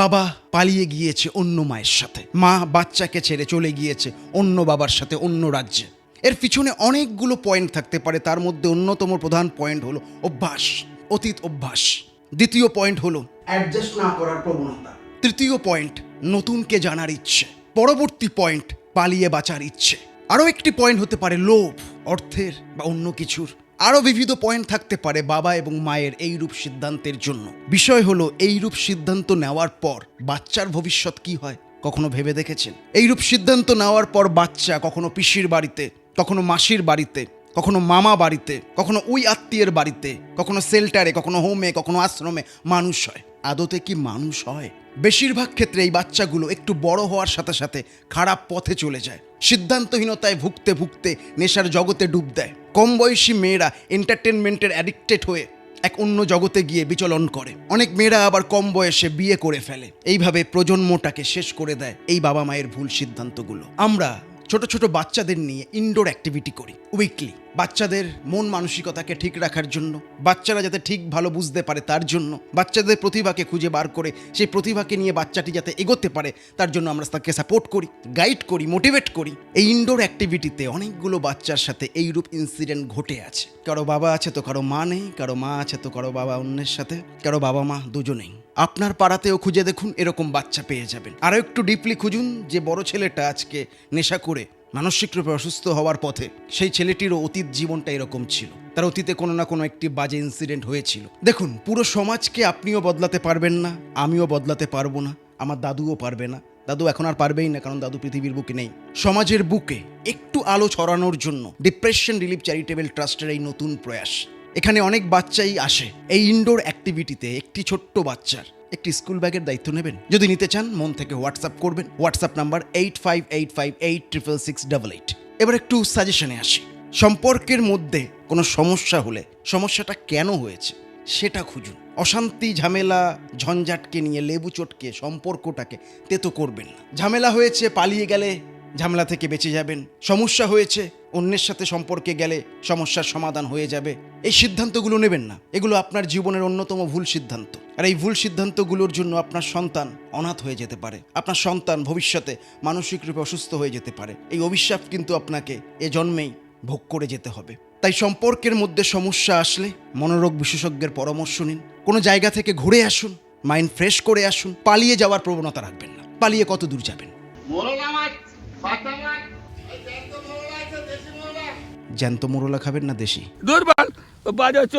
বাবা পালিয়ে গিয়েছে অন্য মায়ের সাথে। মা বাচ্চাকে ছেড়ে চলে গিয়েছে অন্য বাবার সাথে, অন্য রাজ্যে। এর পিছনে অনেকগুলো পয়েন্ট থাকতে পারে, তার মধ্যে অন্যতম প্রধান পয়েন্ট হলো অভ্যাস, অতীত অভ্যাস। দ্বিতীয় পয়েন্ট হলো অ্যাডজাস্ট না করার প্রবণতা। তৃতীয় পয়েন্ট নতুনকে জানার ইচ্ছে। পরবর্তী পয়েন্ট পালিয়ে বাঁচার ইচ্ছে। আরও একটি পয়েন্ট হতে পারে লোভ, অর্থের বা অন্য কিছুর। আরও বিবিধ পয়েন্ট থাকতে পারে বাবা এবং মায়ের এইরূপ সিদ্ধান্তের জন্য। বিষয় হলো এইরূপ সিদ্ধান্ত নেওয়ার পর বাচ্চার ভবিষ্যৎ কি হয়, কখনো ভেবে দেখেছেন? এইরূপ সিদ্ধান্ত নেওয়ার পর বাচ্চা কখনো পিসির বাড়িতে, কখনো মাসির বাড়িতে, কখনো মামা বাড়িতে, কখনো ওই আত্মীয়ের বাড়িতে, কখনো সেল্টারে, কখনো হোমে, কখনো আশ্রমে মানুষ হয়। আদতে কি মানুষ হয়? বেশিরভাগ ক্ষেত্রে এই বাচ্চাগুলো একটু বড় হওয়ার সাথে সাথে খারাপ পথে চলে যায়। সিদ্ধান্তহীনতায় ভুগতে ভুগতে নেশার জগতে ডুব দেয়। কম বয়সী মেয়েরা এন্টারটেনমেন্টের অ্যাডিক্টেড হয়ে এক অন্য জগতে গিয়ে বিচলন করে। অনেক মেয়েরা আবার কম বয়সে বিয়ে করে ফেলে। এইভাবে প্রজন্মটাকে শেষ করে দেয় এই বাবা মায়ের ভুল সিদ্ধান্তগুলো। আমরা ছোট ছোট বাচ্চাদের নিয়ে ইনডোর অ্যাক্টিভিটি করি উইকলি বাচ্চাদের মন মানসিকতাকে ঠিক রাখার জন্য, বাচ্চারা যাতে ঠিক ভালো বুঝতে পারে তার জন্য, বাচ্চাদের প্রতিভাকে খুঁজে বার করে, সেই প্রতিভাকে নিয়ে বাচ্চাটি যাতে এগোতে পারে, তার জন্য আমরা তাকে সাপোর্ট করি গাইড করি মোটিভেট করি। এই ইনডোর অ্যাক্টিভিটিতে অনেকগুলো বাচ্চার সাথে এইরূপ ইনসিডেন্ট ঘটে আছে। কারও বাবা আছে তো কারও মা নেই, কারও মা আছে তো কারও বাবা অন্যের সাথে, কারও বাবা মা দুজনেই। আপনার পাড়াতেও খুঁজে দেখুন, এরকম বাচ্চা পেয়ে যাবেন। আরও একটু ডিপলি খুঁজুন যে বড় ছেলেটা আজকে নেশা করে, মানসিক রূপে অসুস্থ হওয়ার পথে সেই ছেলেটিরও অতীত জীবনটা এরকম ছিল। তার অতীতে কোনো না কোনো একটি বাজে ইনসিডেন্ট হয়েছিল। দেখুন, পুরো সমাজকে আপনিও বদলাতে পারবেন না, আমিও বদলাতে পারব না, আমার দাদুও পারবে না। দাদু এখন আর পারবেই না, কারণ দাদু পৃথিবীর বুকে নেই। সমাজের বুকে একটু আলো ছড়ানোর জন্য ডিপ্রেশন রিলিফ চ্যারিটেবল ট্রাস্টের এই নতুন প্রয়াস। এখানে অনেক বাচ্চাই আসে। এই ইনডোর অ্যাক্টিভিটিতে একটি ছোট্ট বাচ্চার একটি স্কুল ব্যাগের দায়িত্ব নেবেন। যদি নিতে চান, মন থেকে হোয়াটসঅ্যাপ করবেন। WhatsApp number eight five eight five eight triple six double eight এবার একটু সাজেশনে আসি। সম্পর্কের মধ্যে কোনো সমস্যা হলে সমস্যাটা কেন হয়েছে, সেটা খুঁজুন। অশান্তি, ঝামেলা, ঝঞ্ঝাটকে নিয়ে লেবু চটকে সম্পর্কটাকে তেতো করবেন না। ঝামেলা হয়েছে, পালিয়ে গেলে ঝামেলা থেকে বেঁচে যাবেন। সমস্যা হয়েছে অন্যের সাথে সম্পর্কে গেলে সমস্যার সমাধান হয়ে যাবে। এই সিদ্ধান্তগুলো নেবেন না। এগুলো আপনার জীবনের অন্যতম ভুল সিদ্ধান্ত। আর এই ভুল সিদ্ধান্তগুলোর জন্য আপনার সন্তান অনাথ হয়ে যেতে পারে। আপনার সন্তান ভবিষ্যতে মানসিক রূপে অসুস্থ হয়ে যেতে পারে। এই অভিশাপ কিন্তু আপনাকে এ জন্মেই ভোগ করে যেতে হবে। তাই সম্পর্কের মধ্যে সমস্যা আসলে মনোরোগ বিশেষজ্ঞের পরামর্শ নিন। কোনো জায়গা থেকে ঘুরে আসুন, মাইন্ড ফ্রেশ করে আসুন। পালিয়ে যাওয়ার প্রবণতা রাখবেন না। পালিয়ে কত দূর যাবেন? জ্যান্ত মোরলা খাবেন না দেশি? দুর্বল বাজে